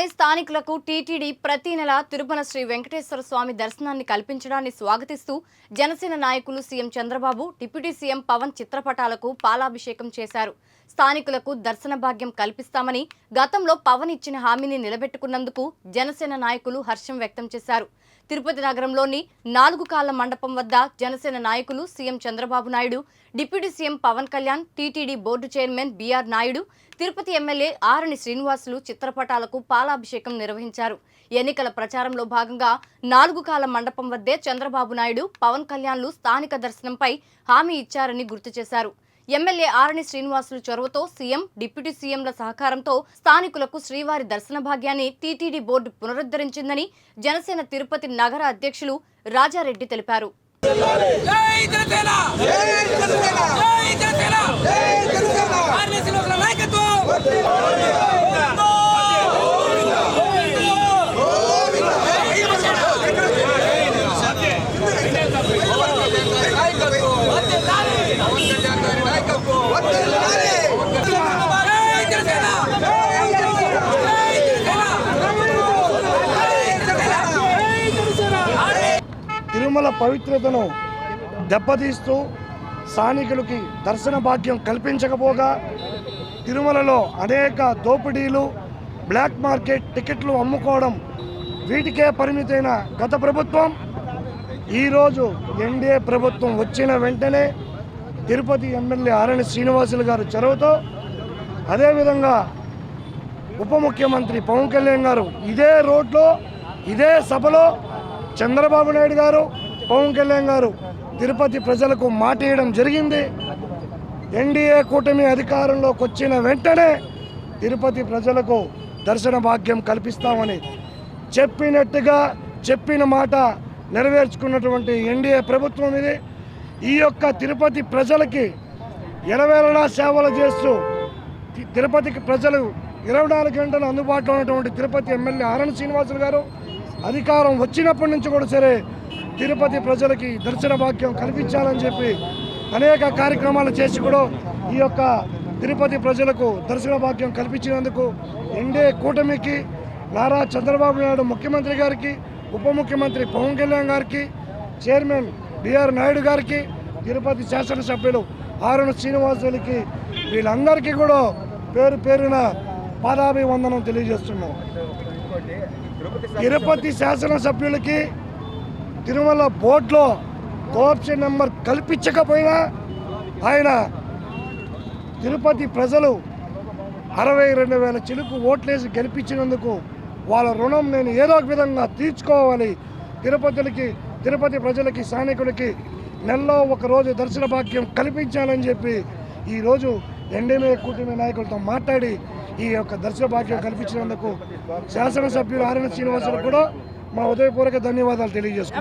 తిరుమలలోని స్థానికులకు టీటీడీ ప్రతి నెల తిరుమల శ్రీ వెంకటేశ్వర స్వామి దర్శనాన్ని కల్పించడాన్ని స్వాగతిస్తూ జనసేన నాయకులు CM Chandrababu deputy CM Pawan చిత్రపటాలకు పాలాభిషేకం చేశారు. స్థానికులకు దర్శన భాగ్యం కల్పిస్తామని గతంలో పవన్ ఇచ్చిన హామీని నిలబెట్టుకున్నందుకు జనసేన నాయకులు హర్షం వ్యక్తం చేశారు. తిరుపతి నగరంలోని నాలుగు కాళ్ళ మండపం వద్ద జనసేన నాయకులు CM Chandrababu Naidu deputy CM Pawan Kalyan TTD board chairman BR Naidu Tirupati MLA Arani Srinivasulu చిత్రపటాలకు పాలాభిషేకం నిర్వహించారు. ఎన్నికల ప్రచారంలో భాగంగా నాలుగు కాల మండపం వద్దే చంద్రబాబు నాయుడు పవన్ కళ్యాణ్లు స్థానిక దర్శనంపై హామీ ఇచ్చారని గుర్తు చేశారు. ఎమ్మెల్యే ఆరణి శ్రీనివాసులు చొరవతో సీఎం డిప్యూటీ సీఎంల సహకారంతో స్థానికులకు శ్రీవారి దర్శన భాగ్యాన్ని టీటీడీ బోర్డు పునరుద్ధరించిందని జనసేన తిరుపతి నగర అధ్యక్షులు రాజారెడ్డి తెలిపారు జై జనసేన జై జనసేన జై జనసేన జై జనసేన ఆర్ఎస్ లోకల నాయకత్వం జై జనసేన జై జనసేన జై జనసేన తిరుమల పవిత్రతను దెబ్బతీస్తూ స్థానికులకి దర్శన భాగ్యం కల్పించకపోగా తిరుమలలో అనేక దోపిడీలు బ్లాక్ మార్కెట్ టికెట్లు అమ్ముకోవడం వీటికే పరిమితైన గత ప్రభుత్వం. ఈరోజు ఎన్డీఏ ప్రభుత్వం వచ్చిన వెంటనే తిరుపతి ఎమ్మెల్యే ఆరణి శ్రీనివాసులు గారు చొరవతో అదేవిధంగా ఉప ముఖ్యమంత్రి పవన్ కళ్యాణ్ గారు ఇదే రోడ్లో ఇదే సభలో చంద్రబాబు నాయుడు గారు పవన్ కళ్యాణ్ గారు తిరుపతి ప్రజలకు మాట ఇవ్వడం జరిగింది. ఎన్డీఏ కూటమి అధికారంలోకి వచ్చిన వెంటనే తిరుపతి ప్రజలకు దర్శన భాగ్యం కల్పిస్తామని చెప్పినట్టుగా చెప్పిన మాట నెరవేర్చుకున్నటువంటి ఎన్డీఏ ప్రభుత్వం ఇది. ఈ యొక్క తిరుపతి ప్రజలకి ఎనవేళలా సేవలు చేస్తూ తిరుపతికి ప్రజలు ఇరవై నాలుగు గంటలు అందుబాటులో ఉన్నటువంటి తిరుపతి ఎమ్మెల్యే ఆనంద్ శ్రీనివాసులు గారు అధికారం వచ్చినప్పటి నుంచి కూడా సరే తిరుపతి ప్రజలకి దర్శన భాగ్యం కల్పించాలని చెప్పి అనేక కార్యక్రమాలు చేసి కూడా ఈ యొక్క తిరుపతి ప్రజలకు దర్శన భాగ్యం కల్పించినందుకు ఎన్డీఏ కూటమికి నారా చంద్రబాబు నాయుడు ముఖ్యమంత్రి గారికి ఉప ముఖ్యమంత్రి పవన్ కళ్యాణ్ గారికి చైర్మన్ బిఆర్ నాయుడు గారికి తిరుపతి శాసనసభ్యులు ఆరుణ శ్రీనివాసులకి వీళ్ళందరికీ కూడా పేరు పేరున పాదాభివందనం తెలియజేస్తున్నాం. తిరుపతి శాసనసభ్యులకి తిరుమల బోర్డులో కోఆప్షన్ నెంబర్ కల్పించకపోయినా ఆయన తిరుపతి ప్రజలు అరవై రెండు వేల చిలుకు ఓట్లేసి గెలిపించినందుకు వాళ్ళ రుణం నేను ఏదో ఒక విధంగా తీర్చుకోవాలి. తిరుపతికి తిరుపతి ప్రజలకి స్థానికులకి నెలలో ఒక రోజు దర్శన భాగ్యం కల్పించాలని చెప్పి ఈరోజు ఎన్డీఏ కూటమి నాయకులతో మాట్లాడి ఈ యొక్క దర్శన భాగ్యం కల్పించినందుకు శాసనసభ్యులు ఆర్ఎన్ శ్రీనివాసులు కూడా మా ఉదయపూర్వక ధన్యవాదాలు తెలియజేసుకుంటున్నాం.